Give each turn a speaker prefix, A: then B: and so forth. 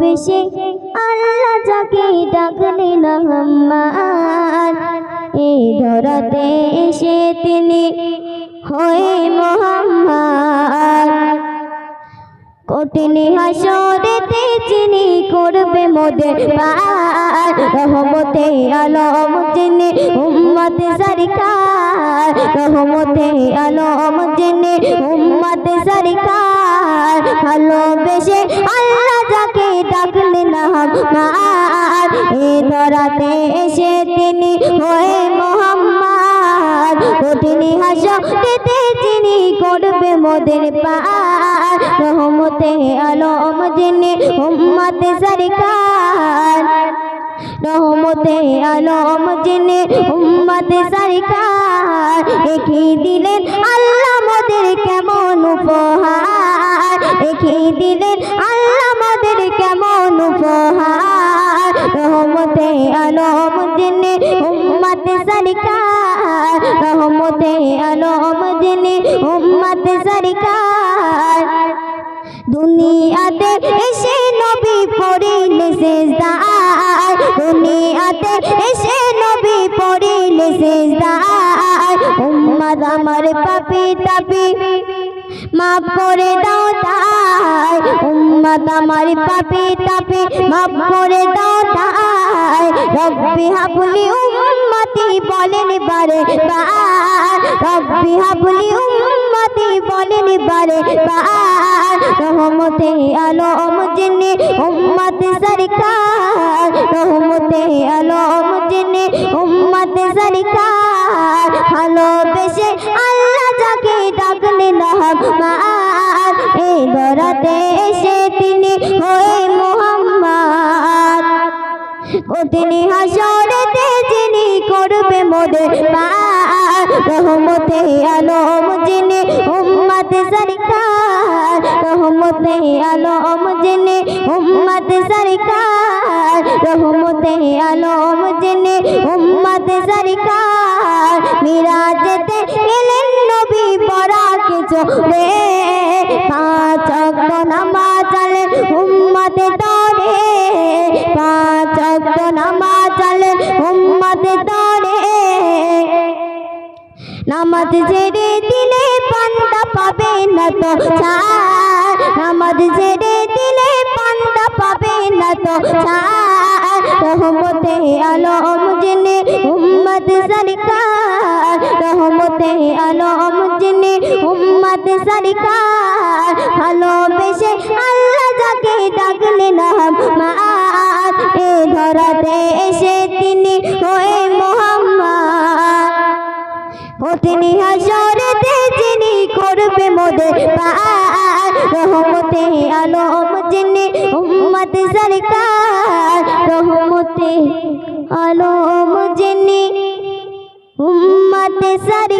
A: ভালোবেসে আল্লাহ যাকে ডাকলেন আমার এই ধরাতে এসে তিনি হয়ে মোহাম্মদ কঠিন হাসরেতে চিনি করবে মোদের পার, রহমতে আলম চিনি উম্মত সরকার, রহমতে আলম চিনি উম্মত সরকার। ভালোবেসে আল্লাহ যাকে আমার ধরাতে এসে তিনি হয়ে মোহাম্মদ। কঠিন হাসরেতে চিনি করবে মোদের পার। রহমতে আলম যিনি উম্মত সরকার। রহমতে আলম যিনি উম্মত সরকার। একই দিলেন আল্লাহ একই দিলেন। আল্লাহ মোদের কেমন উপহার? রহমতে আলম যিনি উম্মত সরকার। রহমতে আলম যিনি উম্মত সরকার। দুনিয়াতে এসে নবী পড়িলে সেজদায় দুনিয়াতে এসে নবী পড়িলে সেজদায় উম্মত আমার পাপি তাপি মাফ করে দাও তাই। উম্মত আমার পাপি তাপি মাফ করে দাও তাই। রব্বি হাবলি উম্মতি বলেন বারে বার। রব্বি হাবলি উম্মতি বলেন বারে বার। রহমতে আলম যিনি উম্মত সরকার। রহমতে আলম যিনি উম্মত সরকার। এই এসে তিনি হয়ে মোহাম্মদ। কঠিন হাসরেতে যিনি করবে মোদের পার। রহমতে আলম যিনি উম্মত সরকার। রহমতে আলম যিনি উম্মত সরকার। রহমতে আলম যিনি উম্মত সরকার। মিরাজতে গেলেন নবী পরাকে চলে পাঁচ অক্ট নামাজ চলে উম্মতে দরে পাঁচ অক্ট নামাজ চলে উম্মতে দরে নামাজ ছেড়ে দিলে পান্ডা পাবে না তো ছাড়। নামাজ ছেড়ে দিলে পান্ডা পাবে না তো ছাড়। রহমতে আলম যিনি উম্মত সরকার। রহমতে আলম যিনি উম্মত সরকার। ভালোবেসে আল্লাহ যাকে ডাকলেন আমার এ ধরাতে এসে তিনি হয়ে মোহাম্মদ। কঠিন হাসরেতে যিনি করবে মোদের পার রহমতে আলম যিনি উম্মত সরকার, রহমতে আলম যিনি উম্মত সরকার।